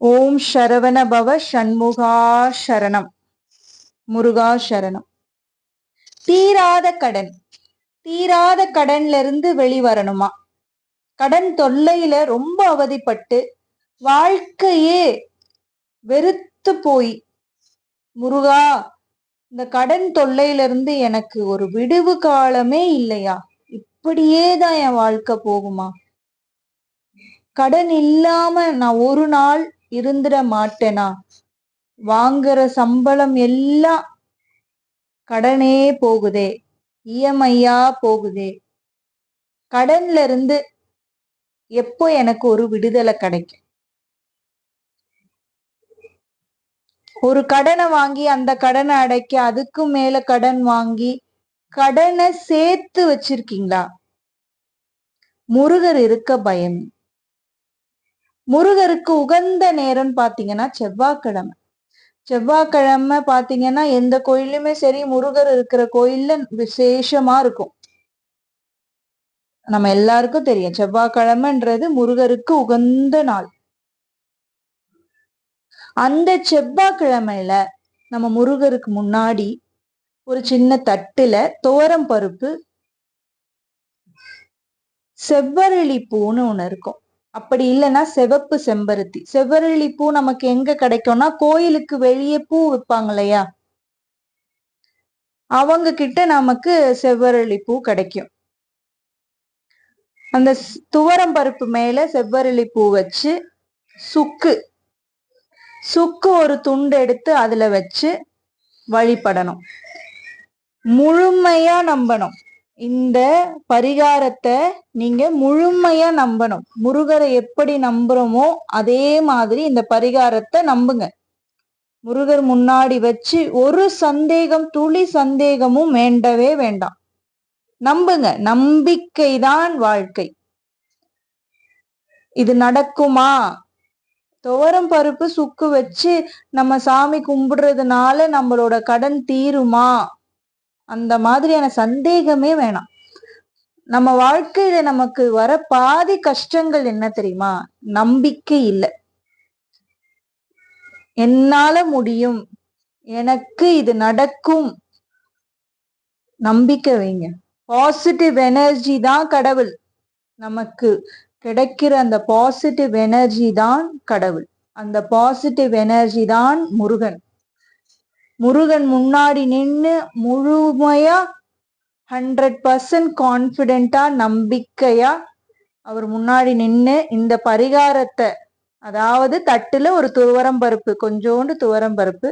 ஓம் சரவண பவ சண்முகா சரணம். முருகா சரணம். தீராத கடன். தீராத கடன்ல இருந்து வெளிவரணுமா? கடன் தொல்லையில ரொம்ப அவதிப்பட்டு வாழ்க்கையே வெறுத்து போய். முருகா இந்த கடன் தொல்லையிலிருந்து எனக்கு ஒரு விடுவு காலமே இல்லையா? இப்படியே தான் என் வாழ்க்கை போகுமா? கடன் இல்லாம நான் ஒரு நாள் இருந்துட மாட்டேனா வாங்குற சம்பளம் எல்லாம் கடனே போகுதே இஎம்ஐயா போகுதே. கடன்ல இருந்து எப்போ எனக்கு ஒரு விடுதலை கிடைக்கும்? ஒரு கடனை வாங்கி அந்த கடனை அடைக்க அதுக்கும் மேல கடன் வாங்கி கடனை சேர்த்து வச்சிருக்கீங்களா? முருகர் இருக்க பயம். முருகருக்கு உகந்த நேரம் பாத்தீங்கன்னா செவ்வாய்க்கிழமை. செவ்வாய்க்கிழமை பாத்தீங்கன்னா எந்த கோயிலுமே சரி முருகர் இருக்கிற கோயில்ல விசேஷமா இருக்கும். நம்ம எல்லாருக்கும் தெரியும். செவ்வாய்க்கிழமைன்றது முருகருக்கு உகந்த நாள். அந்த செவ்வாய்க்கிழமையில நம்ம முருகருக்கு முன்னாடி ஒரு சின்ன தட்டுல துவரம் பருப்பு செவ்வரளி பூன்னு ஒண்ணு இருக்கும். அப்படி இல்லைன்னா செவப்பு செம்பருத்தி. செவ்வரளி பூ நமக்கு எங்க கிடைக்கும்னா கோயிலுக்கு வெளியே பூ விற்பாங்க இல்லையா? அவங்க கிட்ட நமக்கு செவ்வரளி பூ கிடைக்கும். அந்த துவரம் பருப்பு மேல செவ்வரளி பூ வச்சு சுக்கு. சுக்கு ஒரு துண்டு எடுத்து அதுல வச்சு வழிபடணும். முழுமையா நம்பணும். இந்த பரிகாரத்தை நீங்க முழுமையா நம்பணும். முருகரை எப்படி நம்புறோமோ அதே மாதிரி இந்த பரிகாரத்தை நம்புங்க. முருகர் முன்னாடி வச்சு ஒரு சந்தேகம் துளி சந்தேகமும் வேண்டவே வேண்டாம். நம்புங்க. நம்பிக்கை தான் வாழ்க்கை. இது நடக்குமா? துவரம் பருப்பு சுக்கு வச்சு நம்ம சாமி கும்பிடுறதுனால நம்மளோட கடன் தீருமா? அந்த மாதிரியான சந்தேகமே வேணாம். நம்ம வாழ்க்கையில நமக்கு வர பாதி கஷ்டங்கள் என்ன தெரியுமா? நம்பிக்கை இல்லை. என்னால முடியும். எனக்கு இது நடக்கும். நம்பிக்கை வைங்க. பாசிட்டிவ் எனர்ஜி தான் கடவுள். நமக்கு கிடைக்கிற அந்த பாசிட்டிவ் எனர்ஜி தான் கடவுள். அந்த பாசிட்டிவ் எனர்ஜி தான் முருகன். முருகன் முன்னாடி நின்று முழுமையா ஹண்ட்ரட் பர்சன்ட் கான்பிடென்டா நம்பிக்கையா அவர் முன்னாடி நின்று இந்த பரிகாரத்தை அதாவது தட்டுல ஒரு துவரம் பருப்பு கொஞ்சோண்டு துவரம் பருப்பு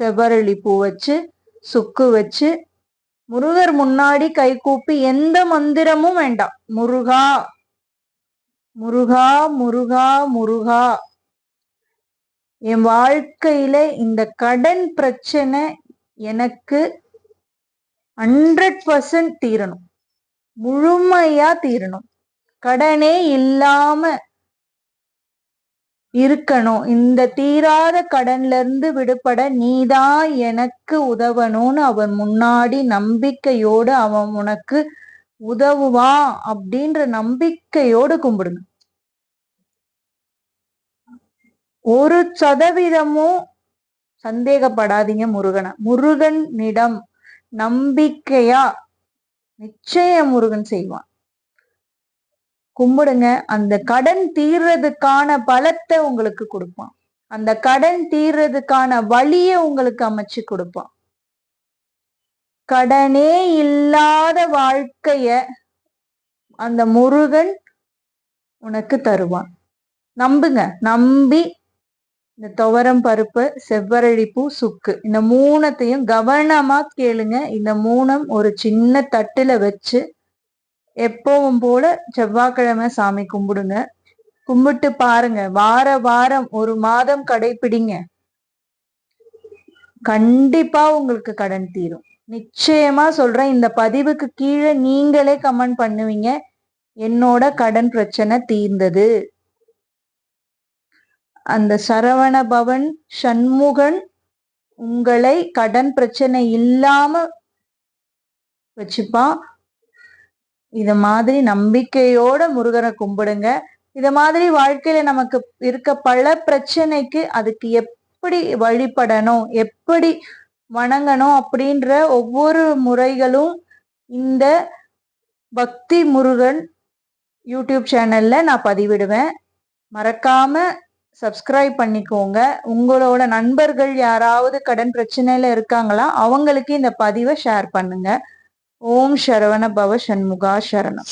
செவ்வரளி பூ வச்சு சுக்கு வச்சு முருகர் முன்னாடி கை கூப்பி எந்த மந்திரமும் வேண்டாம். முருகா முருகா முருகா முருகா. என் வாழ்க்கையில இந்த கடன் பிரச்சனை எனக்கு ஹண்ட்ரட் பர்சன்ட் தீரணும். முழுமையா தீரணும். கடனே இல்லாம இருக்கணும். இந்த தீராத கடன்ல இருந்து விடுபட நீதான் எனக்கு உதவணும்னு அவன் முன்னாடி நம்பிக்கையோடு அவன் உனக்கு உதவுவான் அப்படின்ற நம்பிக்கையோடு கும்பிடுங்க. ஒரு சதவீதமும் சந்தேகப்படாதீங்க முருகனை. முருகனிடம் நம்பிக்கையா நிச்சயம் முருகன் செய்வான். கும்பிடுங்க. அந்த கடன் தீர்றதுக்கான பலத்தை உங்களுக்கு கொடுப்பான். அந்த கடன் தீர்றதுக்கான வழியை உங்களுக்கு அமைச்சு கொடுப்பான். கடனே இல்லாத வாழ்க்கைய அந்த முருகன் உனக்கு தருவான். நம்புங்க. நம்பி இந்த துவரம் பருப்பு செவ்வரளி சுக்கு. இந்த மூணத்தையும் கவனமா கேளுங்க. இந்த மூணும் ஒரு சின்ன தட்டுல வச்சு எப்பவும் போல செவ்வாய்க்கிழமை சாமி கும்பிடுங்க. கும்பிட்டு பாருங்க. வார வாரம் ஒரு மாதம் கடைபிடிங்க. கண்டிப்பா உங்களுக்கு கடன் தீரும். நிச்சயமா சொல்றேன். இந்த பதிவுக்கு கீழே நீங்களே கமெண்ட் பண்ணுவீங்க. என்னோட கடன் பிரச்சனை தீர்ந்தது. அந்த சரவண பவன் சண்முகன் உங்களை கடன் பிரச்சனை இல்லாம வச்சுப்பான். இத மாதிரி நம்பிக்கையோட முருகனை கும்பிடுங்க. இத மாதிரி வாழ்க்கையில நமக்கு இருக்க பல பிரச்சனைக்கு அதுக்கு எப்படி வழிபடணும் எப்படி வணங்கணும் அப்படின்ற ஒவ்வொரு முறைகளும் இந்த பக்தி முருகன் யூடியூப் சேனல்ல நான் பதிவிடுவேன். மறக்காம சப்ஸ்கிரைப் பண்ணிக்கோங்க. உங்களோட நண்பர்கள் யாராவது கடன் பிரச்சனையில இருக்காங்களா அவங்களுக்கு இந்த பதிவை ஷேர் பண்ணுங்க. ஓம் சரவண பவ சண்முகா சரணம்.